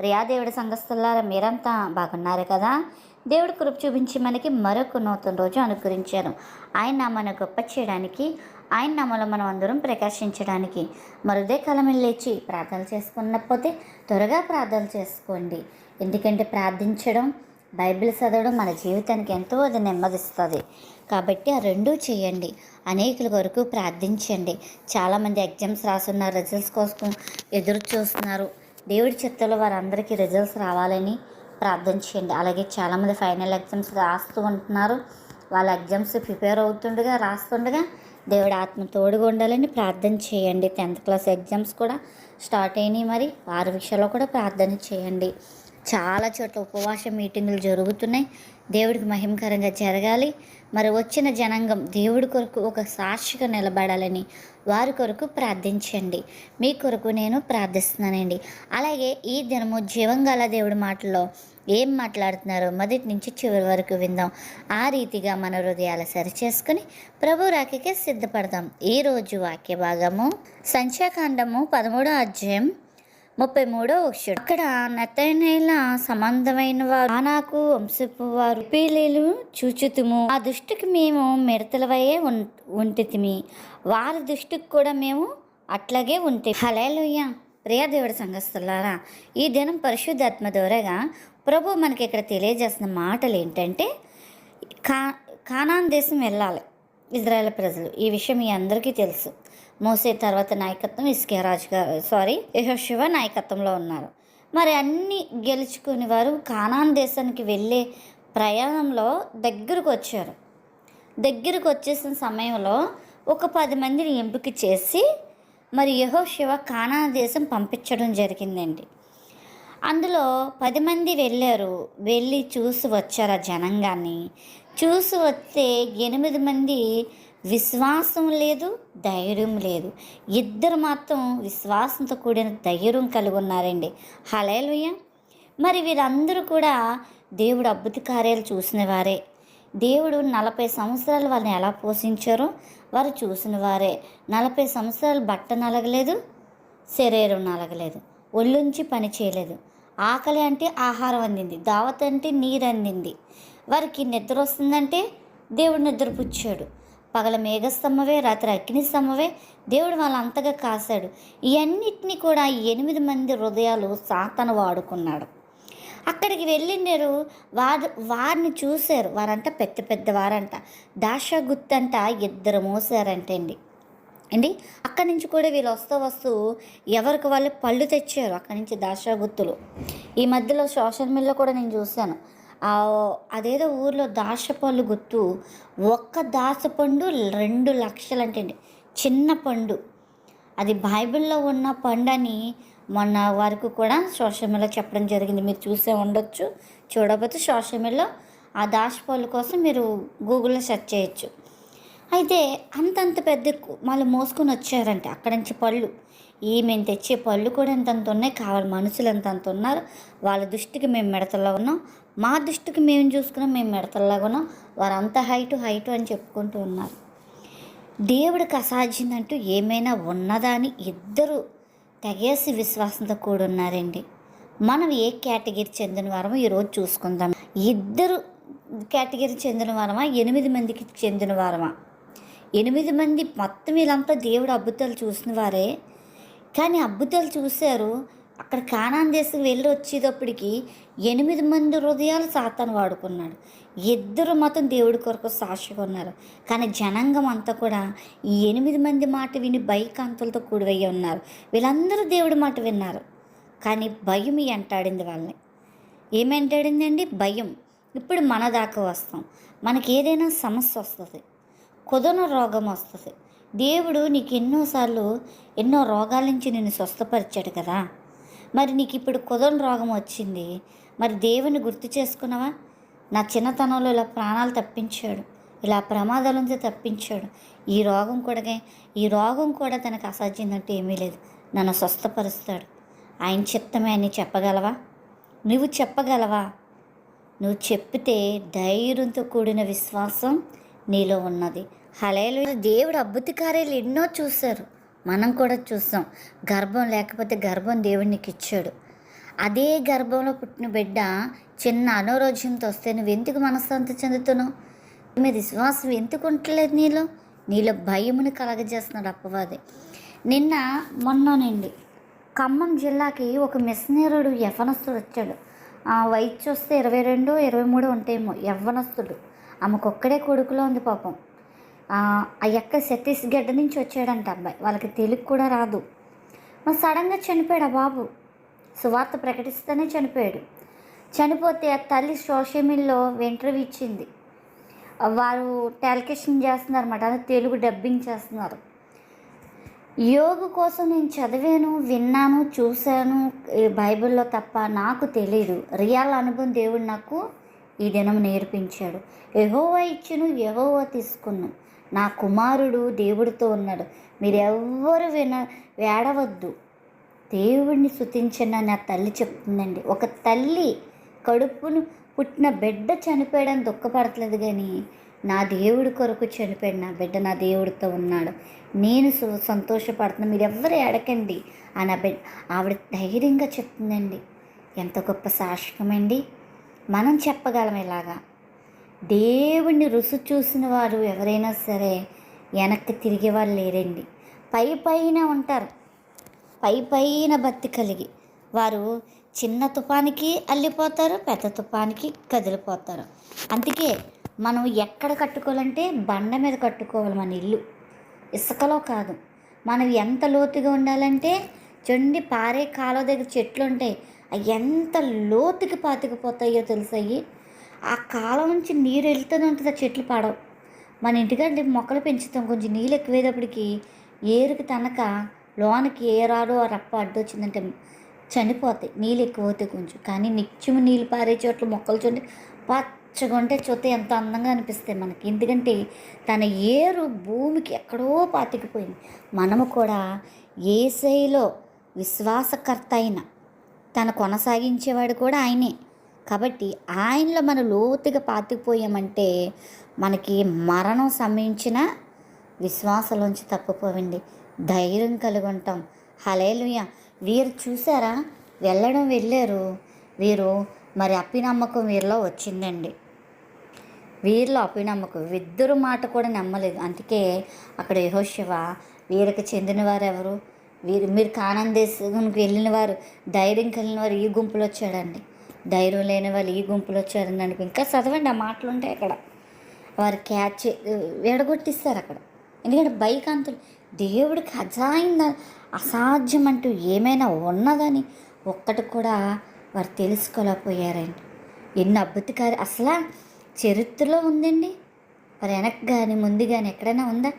ప్రియా దేవుడి సంఘస్థులారా మీరంతా బాగున్నారు కదా? దేవుడు కృప చూపించి మనకి మరొక నూతన రోజు అనుగ్రహించారు. ఆయన నామను గొప్ప చేయడానికి ఆయన నామలో మనం అందరం ప్రకాశించడానికి మరుదే కాలం లేచి ప్రార్థన చేసుకున్నపోతే త్వరగా ప్రార్థన చేసుకోండి. ఎందుకంటే ప్రార్థించడం బైబిల్ చదవడం మన జీవితానికి ఎంతో అది నెమ్మదిస్తుంది. కాబట్టి ఆ రెండూ చేయండి. అనేకుల వరకు ప్రార్థించండి. చాలామంది ఎగ్జామ్స్ రాస్తున్నారు రిజల్ట్స్ కోసం ఎదురు చూస్తున్నారు దేవుడి చిత్తంలో వారందరికీ రిజల్ట్స్ రావాలని ప్రార్థన చేయండి. అలాగే చాలామంది ఫైనల్ ఎగ్జామ్స్ రాస్తూ ఉంటున్నారు. వాళ్ళ ఎగ్జామ్స్ ప్రిపేర్ అవుతుండగా రాస్తుండగా దేవుడి ఆత్మ తోడుగా ఉండాలని ప్రార్థన చేయండి. టెన్త్ క్లాస్ ఎగ్జామ్స్ కూడా స్టార్ట్ అయినాయి మరి. వారి విషయాల్లో కూడా ప్రార్థన చేయండి. చాలా చోట్ల ఉపవాస మీటింగులు జరుగుతున్నాయి. దేవుడికి మహిమకరంగా జరగాలి. మరి వచ్చిన జనాంగం దేవుడి కొరకు ఒక సాక్షిగా నిలబడాలని వారి కొరకు ప్రార్థించండి. మీ కొరకు నేను ప్రార్థిస్తున్నానండి. అలాగే ఈ దినము జీవంగల దేవుడి మాటల్లో ఏం మాట్లాడుతున్నారో మొదటి నుంచి చివరి వరకు విందాం. ఆ రీతిగా మన హృదయాలు సరిచేసుకుని ప్రభు రాకకే సిద్ధపడదాం. ఈరోజు వాక్య భాగము సంఖ్యాకాండము పదమూడో అధ్యాయం ముప్పై మూడో వక్షుడు అక్కడ నెత్తైన సంబంధమైన వారు నాకు వంశపు వారు పీలీలు చూచుతుము. ఆ దృష్టికి మేము మిడతలవయే ఉంటితిమి. వారి దృష్టికి కూడా మేము అట్లాగే ఉంటే హలేలుయ్య ప్రియ దేవుడి సంఘస్థులారా ఈ దినం పరిశుద్ధాత్మ ద్వారాగా ప్రభు మనకి ఇక్కడ తెలియజేస్తున్న మాటలు ఏంటంటే కా కానాన్ దేశం వెళ్ళాలి. ఇజ్రాయెల్ ప్రజలు. ఈ విషయం మీ అందరికీ తెలుసు. మోసే తర్వాత నాయకత్వం ఇస్కేరాజు గారు సారీ యహోశివ నాయకత్వంలో ఉన్నారు. మరి అన్ని గెలుచుకుని వారు కానాన్ దేశానికి వెళ్ళే ప్రయాణంలో దగ్గరకు వచ్చారు. దగ్గరకు వచ్చేసిన సమయంలో ఒక పది మందిని ఎంపిక చేసి మరి యహోశివ కానా దేశం పంపించడం జరిగిందండి. అందులో పది మంది వెళ్ళారు. వెళ్ళి చూసి వచ్చారు ఆ జనంగాన్ని. చూసి వస్తే ఎనిమిది మంది విశ్వాసం లేదు ధైర్యం లేదు. ఇద్దరు మాత్రం విశ్వాసంతో కూడిన ధైర్యం కలిగి ఉన్నారండి. హలేలుయ్య మరి వీరందరూ కూడా దేవుడు అద్భుత కార్యాలు చూసిన వారే. దేవుడు నలభై సంవత్సరాలు వాళ్ళని ఎలా పోషించారో వారు చూసిన వారే. నలభై సంవత్సరాలు బట్ట నలగలేదు శరీరం నలగలేదు ఒళ్ళుంచి పని చేయలేదు. ఆకలి అంటే ఆహారం అందింది దావత్ అంటే నీరు అందింది. వారికి నిద్ర వస్తుందంటే దేవుడు నిద్రపుచ్చాడు. పగల మేఘస్తంభవే రాత్రి అగ్ని స్తంభవే దేవుడు వాళ్ళ అంతగా కాశాడు. ఇవన్నిటిని కూడా ఎనిమిది మంది హృదయాలు సాతను వాడుకున్నాడు. అక్కడికి వెళ్ళిండారు వారు వారిని చూశారు. వారంట పెద్ద పెద్ద వారంట దాషా గుత్తంట ఇద్దరు మోసారంటండి. అండి అక్కడి నుంచి కూడా వీళ్ళు వస్తూ వస్తూ ఎవరికి వాళ్ళు పళ్ళు తెచ్చారు? అక్కడి నుంచి దాషాగుత్తులు ఈ మధ్యలో సోషల్ మీడియాలో కూడా నేను చూశాను. అదేదో ఊర్లో దాసపళ్ళు గుర్తు ఒక్క దాసపండు రెండు లక్షలు అంటే చిన్న పండు. అది బైబిల్లో ఉన్న పండు అని మొన్న వరకు కూడా సోషల్ మీడియాలో చెప్పడం జరిగింది. మీరు చూసే ఉండొచ్చు చూడకపోతే సోషల్ మీడియాలో ఆ దాసపళ్ళు కోసం మీరు గూగుల్లో సెర్చ్ చేయొచ్చు. అయితే అంతంత పెద్ద మళ్ళీ మోసుకొని వచ్చారంటే అక్కడి నుంచి పళ్ళు. ఈ మేము తెచ్చే పళ్ళు కూడా ఎంతంత ఉన్నాయి కావాలి మనుషులు ఎంతంత ఉన్నారు వాళ్ళ దృష్టికి మేము మిడతల్లో ఉన్నాం మా దృష్టికి మేము చూసుకున్నాం మేము మిడతల్లాగా ఉన్నాం వారంతా హైటు హైటు అని చెప్పుకుంటూ ఉన్నారు. దేవుడికి అసాధ్యమంటూ ఏమైనా ఉన్నదా అని ఇద్దరు తెగేసి విశ్వాసంతో కూడి ఉన్నారండి మనం ఏ కేటగిరీ చెందిన వారమో ఈరోజు చూసుకుందాం. ఇద్దరు కేటగిరీ చెందిన వారమా ఎనిమిది మందికి చెందిన వారమా? ఎనిమిది మంది మొత్తం వీళ్ళంతా దేవుడు అద్భుతాలు చూసిన వారే కానీ అద్భుతాలు చూశారు. అక్కడ కానాన్ దేశం వెళ్ళి వచ్చేటప్పటికి ఎనిమిది మంది హృదయాలు సాతాను వాడుకున్నాడు. ఇద్దరు మాత్రం దేవుడి కొరకు సాక్షిగా ఉన్నారు. కానీ జనాంగం అంతా కూడా ఈ ఎనిమిది మంది మాట విని భయకాంతులతో కూడివయ్యి ఉన్నారు. వీళ్ళందరూ దేవుడి మాట విన్నారు. కానీ భయం ఎంటాడింది వాళ్ళని. ఏమంటాడిందండి భయం. ఇప్పుడు మన దాకా వస్తాం. మనకి ఏదైనా సమస్య వస్తుంది. కుదన రోగం వస్తుంది. దేవుడు నీకు ఎన్నోసార్లు ఎన్నో రోగాల నుంచి నిన్ను స్వస్థపరిచాడు కదా. మరి నీకు ఇప్పుడు కుదరని రోగం వచ్చింది. మరి దేవుని గుర్తు చేసుకున్నావా? నా చిన్నతనంలో ఇలా ప్రాణాలు తప్పించాడు. ఇలా ప్రమాదాల నుంచి తప్పించాడు. ఈ రోగం కూడా ఈ రోగం కూడా తనకు అసాధ్యందంటే ఏమీ లేదు. నన్ను స్వస్థపరుస్తాడు. ఆయన చిత్తమే అని చెప్పగలవా? నువ్వు చెప్పగలవా? నువ్వు చెప్తే ధైర్యంతో కూడిన విశ్వాసం నీలో ఉన్నది. హలేలు దేవుడు అద్భుత కార్యాలు ఎన్నో చూశారు. మనం కూడా చూసాం గర్భం లేకపోతే గర్భం దేవుడికి ఇచ్చాడు. అదే గర్భంలో పుట్టిన బిడ్డ చిన్న అనారోగ్యంతో వస్తే నువ్వు ఎందుకు మనశ్శాంతి చెందుతున్నావు? మీద విశ్వాసం ఎందుకు ఉండట్లేదు నీలో? నీలో భయముని కలగజేస్తున్నాడు అప్పవాది నిన్న మొన్ననండి ఖమ్మం జిల్లాకి ఒక మిషనరీడు యవనస్తుడు వచ్చాడు. ఆ వయసు చూస్తే ఇరవై రెండు ఇరవై మూడు ఉంటాయేమో యవ్వనస్తుడు. ఆమెకొక్కడే కొడుకులో ఉంది పాపం. ఆ యొక్క ఛత్తీస్గఢ్ నుంచి వచ్చాడంట అబ్బాయి. వాళ్ళకి తెలుగు కూడా రాదు. మరి సడన్గా చనిపోయాడు ఆ బాబు? సువార్త ప్రకటిస్తేనే చనిపోయాడు. చనిపోతే ఆ తల్లి సోషల్ మీడియాలో ఇంటర్వ్యూ ఇచ్చింది. వారు టెలికేషన్ చేస్తున్నారు అన్నమాట అది తెలుగు డబ్బింగ్ చేస్తున్నారు. యోగ కోసం నేను చదివాను విన్నాను చూశాను. బైబిల్లో తప్ప నాకు తెలియదు రియల్ అనుభవం దేవుడు నాకు ఈ దినం నేర్పించాడు. ఎహోవా ఇచ్చును ఎహోవా తీసుకున్నాను నా కుమారుడు దేవుడితో ఉన్నాడు. మీరెవ్వరు విన వేడవద్దు. దేవుడిని శుతించిన నా తల్లి చెప్తుందండి. ఒక తల్లి కడుపును పుట్టిన బిడ్డ చనిపోయడానికి దుఃఖపడట్లేదు కానీ నా దేవుడి కొరకు చనిపోయాడు. నా బిడ్డ నా దేవుడితో ఉన్నాడు. నేను సు సంతోషపడుతున్నాను మీరు ఎవ్వరు ఎడకండి ఆ నా బిడ్డ ఆవిడ ధైర్యంగా చెప్తుందండి. ఎంత గొప్ప సాక్షికమండి మనం చెప్పగలం ఇలాగా. దేవుణ్ణి రుసు చూసిన వారు ఎవరైనా సరే వెనక్కి తిరిగే వాళ్ళు లేరండి. పై పైన ఉంటారు. పై పైన భక్తి కలిగి వారు చిన్న తుఫానికి అల్లిపోతారు పెద్ద తుఫానికి కదిలిపోతారు. అందుకే మనం ఎక్కడ కట్టుకోవాలంటే బండ మీద కట్టుకోవాలి మన ఇల్లు. ఇసుకలో కాదు. మనం ఎంత లోతుగా ఉండాలంటే చూడండి పారే కాలువ దగ్గర చెట్లు ఉంటాయి. అవి ఎంత లోతుకి పాతుకుపోతాయో తెలుసాయి ఆ కాలం నుంచి నీరు వెళ్తూనే ఉంటుంది ఆ చెట్లు పడవు. మన ఇంటికంటే మొక్కలు పెంచుతాం. కొంచెం నీళ్ళు ఎక్కువేటప్పటికి ఏరుకి తనక లోనకి ఏ రాడో ఆ రప్ప అడ్డొచ్చిందంటే చనిపోతాయి. నీళ్ళు ఎక్కువ అవుతాయి కొంచెం. కానీ నిత్యం నీళ్ళు పారే చోట్ల మొక్కలు చూడండి పచ్చగా ఉంటే చూస్తే ఎంత అందంగా అనిపిస్తాయి మనకి. ఎందుకంటే తన ఏరు భూమికి ఎక్కడో పాతికిపోయింది. మనము కూడా ఏసైలో విశ్వాసకర్త అయిన తన కొనసాగించేవాడు కూడా ఆయనే. కాబట్టి ఆయనలో మనం లోతుగా పాతిపోయామంటే మనకి మరణం సమయించిన విశ్వాసంలోంచి తప్పిపోవండి. ధైర్యం కలిగి ఉంటాం హలేలుయ వీరు చూసారా? వెళ్ళడం వెళ్ళారు. వీరు మరి అప్పినమ్మకం వీరిలో వచ్చిందండి. వీరిలో అపినమ్మకం ఇద్దరు మాట కూడా నమ్మలేదు. అందుకే అక్కడ యహోశివ వీరికి చెందిన వారు ఎవరు? వీరు మీరు కానందేశానికి వెళ్ళిన వారు ధైర్యం కలిగిన వారు ఈ గుంపులో వచ్చాడండి. ధైర్యం లేని వాళ్ళు ఈ గుంపులో వచ్చారని అనిపి ఇంకా చదవండి ఆ మాటలు ఉంటాయి అక్కడ. వారు క్యాచ్ ఎడగొట్టిస్తారు అక్కడ. ఎందుకంటే బైక్ అంతులు దేవుడికి అజాయింద అసాధ్యం అంటూ ఏమైనా ఉన్నదని ఒక్కటి కూడా వారు తెలుసుకోలేకపోయారండి. ఎన్ని అద్భుతకారి అసలు చరిత్రలో ఉందండి? మరి వెనక్కి కానీ ముందు కానీ ఎక్కడైనా ఉందా?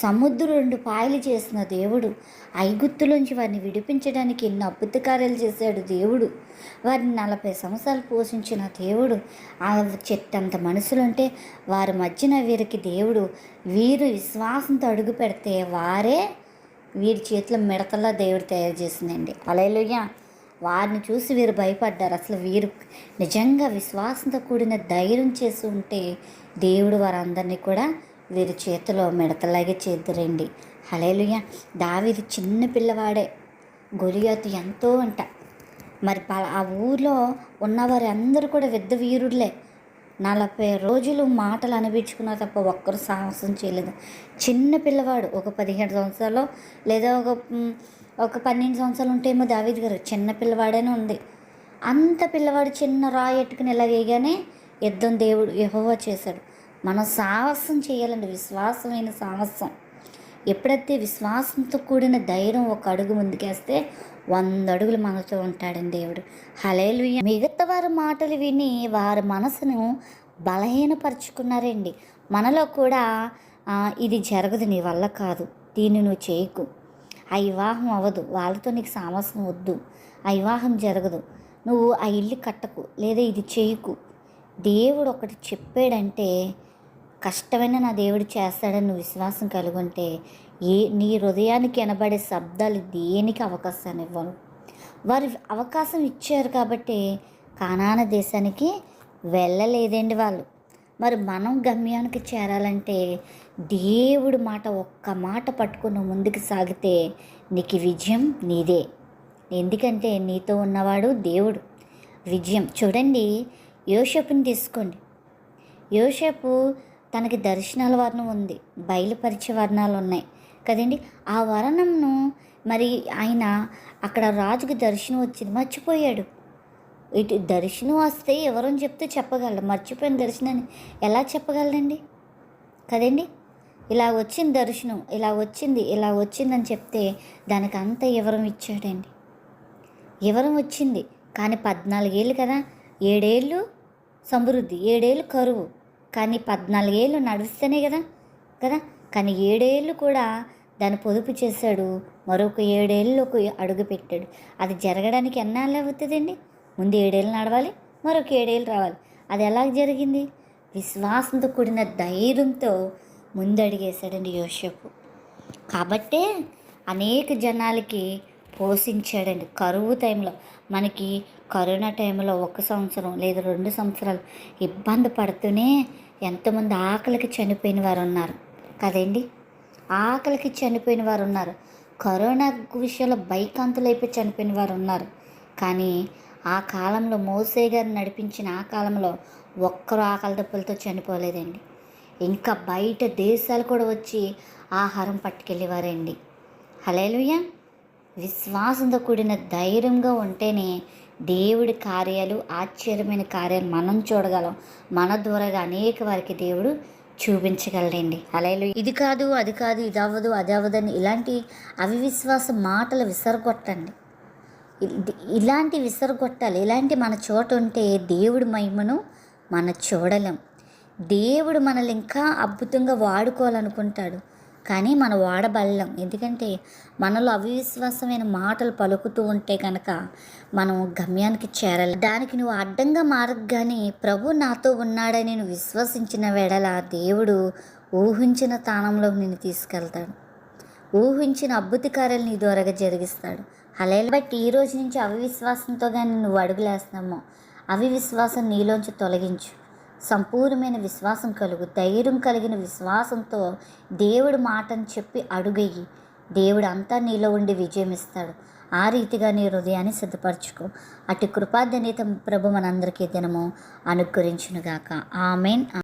సముద్రం రెండు పాయలు చేసిన దేవుడు. ఐగుత్తులోంచి వారిని విడిపించడానికి ఎన్నో అద్భుత కార్యాలు చేశాడు దేవుడు. వారిని నలభై సంవత్సరాలు పోషించిన దేవుడు. ఆ చెట్టంత మనుషులుంటే వారి మధ్యన వీరికి దేవుడు వీరు విశ్వాసంతో అడుగు పెడితే వారే వీరి చేతిలో మిడతల్లా దేవుడు తయారు చేసిందండి. అలయలుయ్య వారిని చూసి వీరు భయపడ్డారు. అసలు వీరు నిజంగా విశ్వాసంతో కూడిన ధైర్యం చేసి ఉంటే దేవుడు వారందరినీ కూడా వీరి చేతిలో మిడతలాగే చేద్దరండి హలేలుయ దావిది చిన్న పిల్లవాడే. గొలియాతు ఎంతో అంట. మరి ఆ ఊర్లో ఉన్నవారు అందరూ కూడా పెద్ద వీరులే నలభై రోజులు మాటలు అనిపించుకున్నా తప్ప ఒక్కరు సాహసం చేయలేదు. చిన్న పిల్లవాడు ఒక పదిహేడు సంవత్సరాలు లేదా ఒక ఒక పన్నెండు సంవత్సరాలు ఉంటేమో దావీద్ గారు చిన్న పిల్లవాడనే ఉంది. అంత పిల్లవాడు చిన్న రాయి ఎట్టుకుని ఇలా వేయగానే యుద్ధం దేవుడు యహోవా చేశాడు. మనం సాహసం చేయాలండి విశ్వాసమైన సాహసం. ఎప్పుడైతే విశ్వాసంతో కూడిన ధైర్యం ఒక అడుగు ముందుకేస్తే వంద అడుగులు మనతో ఉంటాడండి దేవుడు. హలేలు మిగతా వారి మాటలు విని వారి మనసును బలహీనపరుచుకున్నారండి. మనలో కూడా ఇది జరగదు నీ వల్ల కాదు. దీన్ని నువ్వు చేయకు. ఆ వివాహం అవ్వదు. వాళ్ళతో నీకు సామసం వద్దు. ఆ వివాహం జరగదు. నువ్వు ఆ ఇల్లు కట్టకు లేదా ఇది చేయకు. దేవుడు ఒకటి చెప్పాడంటే కష్టమైన నా దేవుడు చేస్తాడని విశ్వాసం కలిగి ఉంటే ఏ నీ హృదయానికి వినబడే శబ్దాలు దేనికి అవకాశాన్ని ఇవ్వను? వారు అవకాశం ఇచ్చారు కాబట్టి కానాన దేశానికి వెళ్ళలేదండి వాళ్ళు. మరి మనం గమ్యానికి చేరాలంటే దేవుడి మాట ఒక్క మాట పట్టుకుని ముందుకు సాగితే నీకు విజయం నీదే. ఎందుకంటే నీతో ఉన్నవాడు దేవుడు. విజయం. చూడండి యోషపుని తీసుకోండి. యోషపు తనకి దర్శనాల వర్ణం ఉంది బయలుపరిచే వర్ణాలు ఉన్నాయి కదండి. ఆ వర్ణంను మరి ఆయన అక్కడ రాజుకి దర్శనం వచ్చింది మర్చిపోయాడు. ఇటు దర్శనం వస్తే ఎవరని చెప్తే చెప్పగలరు మర్చిపోయిన దర్శనాన్ని ఎలా చెప్పగలండి కదండి ఇలా వచ్చింది దర్శనం ఇలా వచ్చింది ఇలా వచ్చిందని చెప్తే దానికి అంత వివరం ఇచ్చాడండి? వివరం వచ్చింది? కానీ పద్నాలుగేళ్ళు కదా ఏడేళ్ళు సమృద్ధి ఏడేళ్ళు కరువు. కానీ పద్నాలుగేళ్ళు నడుస్తేనే కదా కదా? కానీ ఏడేళ్ళు కూడా దాన్ని పొదుపు చేశాడు. మరొక ఏడేళ్ళకు అడుగు పెట్టాడు. అది జరగడానికి ఎన్నాళ్ళు అవుతుందండి? ముందు ఏడేళ్ళు నడవాలి మరొక ఏడేళ్ళు రావాలి. అది ఎలా జరిగింది? విశ్వాసంతో కూడిన ధైర్యంతో ముందడిగేశాడండి యోషపు కాబట్టే అనేక జనాలకి పోషించాడండి. కరువు టైంలో మనకి కరోనా టైంలో ఒక సంవత్సరం లేదా రెండు సంవత్సరాలు ఇబ్బంది పడుతూనే ఎంతమంది ఆకలికి చనిపోయిన వారు ఉన్నారు కదండి? ఆకలికి చనిపోయిన వారు ఉన్నారు కరోనా విషయంలో బైకాంతులైపోయి చనిపోయిన వారు ఉన్నారు కానీ ఆ కాలంలో మోసే గారు నడిపించిన ఆ కాలంలో ఒక్కరు ఆకలి దెబ్బలతో చనిపోలేదండి. ఇంకా బయట దేశాలు కూడా వచ్చి ఆహారం పట్టుకెళ్ళేవారండి. హలేలుయ్యా విశ్వాసంతో కూడిన ధైర్యంగా ఉంటేనే దేవుడి కార్యాలు ఆశ్చర్యమైన కార్యాలు మనం చూడగలం. మన ద్వారాగా అనేక వారికి దేవుడు చూపించగలడండి. అలా ఇది కాదు అది కాదు ఇది అవ్వదు అది అవ్వదని ఇలాంటి అవివిశ్వాస మాటలు విసరగొట్టండి. ఇలాంటి విసరగొట్టాలి. ఇలాంటి మన చోట ఉంటే దేవుడి మహిమను మనం చూడలేం. దేవుడు మనల్ని ఇంకా అద్భుతంగా వాడుకోవాలనుకుంటాడు. కానీ మనం వాడబల్లం ఎందుకంటే మనలో అవిశ్వాసమైన మాటలు పలుకుతూ ఉంటే కనుక మనం గమ్యానికి చేరాలి. దానికి నువ్వు అడ్డంగా మారగానే ప్రభు నాతో ఉన్నాడని నేను విశ్వసించిన వేళల దేవుడు ఊహించిన స్థానంలో నిన్ను తీసుకెళ్తాడు. ఊహించిన అద్భుత కార్యాలు నీ ద్వారా జరిగిస్తాడు. అలా బట్టి ఈ రోజు నుంచి అవిశ్వాసంతో కానీ నువ్వు అడుగులేస్తున్నామో అవిశ్వాసం నీలోంచి తొలగించు. సంపూర్ణమైన విశ్వాసం కలుగు ధైర్యం కలిగిన విశ్వాసంతో దేవుడు మాటని చెప్పి అడుగయ్యి. దేవుడు అంతా నీలో ఉండి విజయం ఇస్తాడు. ఆ రీతిగా నీ హృదయాన్ని సిద్ధపరచుకో. అటు కృపాధన్యత ప్రభు మనందరికీ దినము అనుగ్రహించునుగాక. ఆమెన్.